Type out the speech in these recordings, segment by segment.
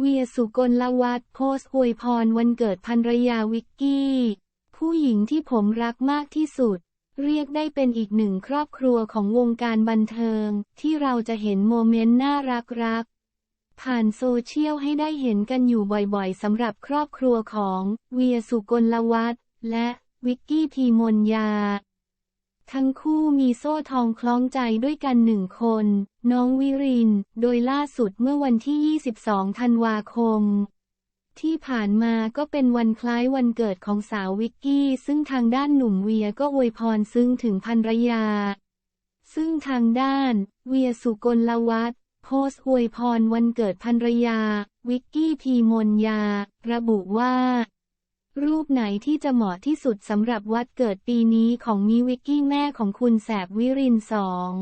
เวียสุกลวัฒน์โพสอวยพรวันเกิดภรรยาวิกกี้ ผู้หญิงที่ผมรักมากที่สุด เรียกได้เป็นอีกหนึ่งครอบครัวของวงการบันเทิง ที่เราจะเห็นโมเมนต์น่ารักรักๆผ่านโซเชียลให้ได้เห็นกันอยู่บ่อยๆสำหรับครอบครัวของเวียสุกลวัฒน์และวิกกี้พีมนยา ทั้งคู่มีโซ่ทองคล้องใจด้วยกันหนึ่งคน น้องวิริน โดยล่าสุดเมื่อวันที่ 22 ธันวาคม ที่ผ่านมาก็เป็นวันคล้ายวันเกิดของสาววิกกี้ ซึ่งทางด้านหนุ่มเวียก็อวยพรซึ่งถึงภรรยา ซึ่งทางด้าน เวียสุกลวัฒโพสต์อวยพรวันเกิดภรรยา วิกกี้พีมนยา ระบุว่า รูปไหนที่จะเหมาะที่สุดสำหรับวัดเกิดปีนี้ของมิวิกกี้แม่ของคุณแสบวิรินสอง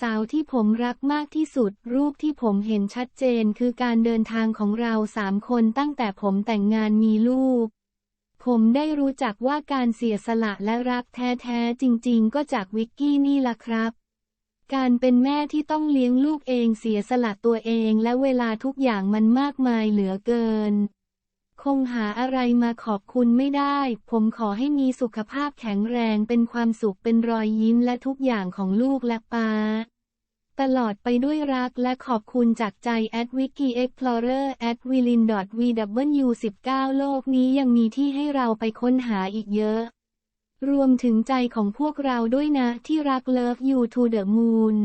สาวที่ผมรักมากที่สุด รูปที่ผมเห็นชัดเจนคือการเดินทางของเราสามคนตั้งแต่ผมแต่งงานมีลูก ผมได้รู้จักว่าการเสียสละและรักแท้ๆจริงๆ ก็จากวิกกี้นี่ล่ะครับ การเป็นแม่ที่ต้องเลี้ยงลูกเองเสียสละตัวเองและเวลาทุกอย่างมันมากมายเหลือเกิน คงหาอะไรมาขอบคุณไม่ได้ ผมขอให้มีสุขภาพแข็งแรงเป็นความสุขเป็นรอยยิ้มและทุกอย่างของลูกและป้า ตลอดไปด้วยรักและขอบคุณจากใจ at wiki explorer at w i l i n vw 19โลกนี้ยังมีที่ให้เราไปค้นหาอีกเยอะ รวมถึงใจของพวกเราด้วยนะที่รัก Love You to the Moon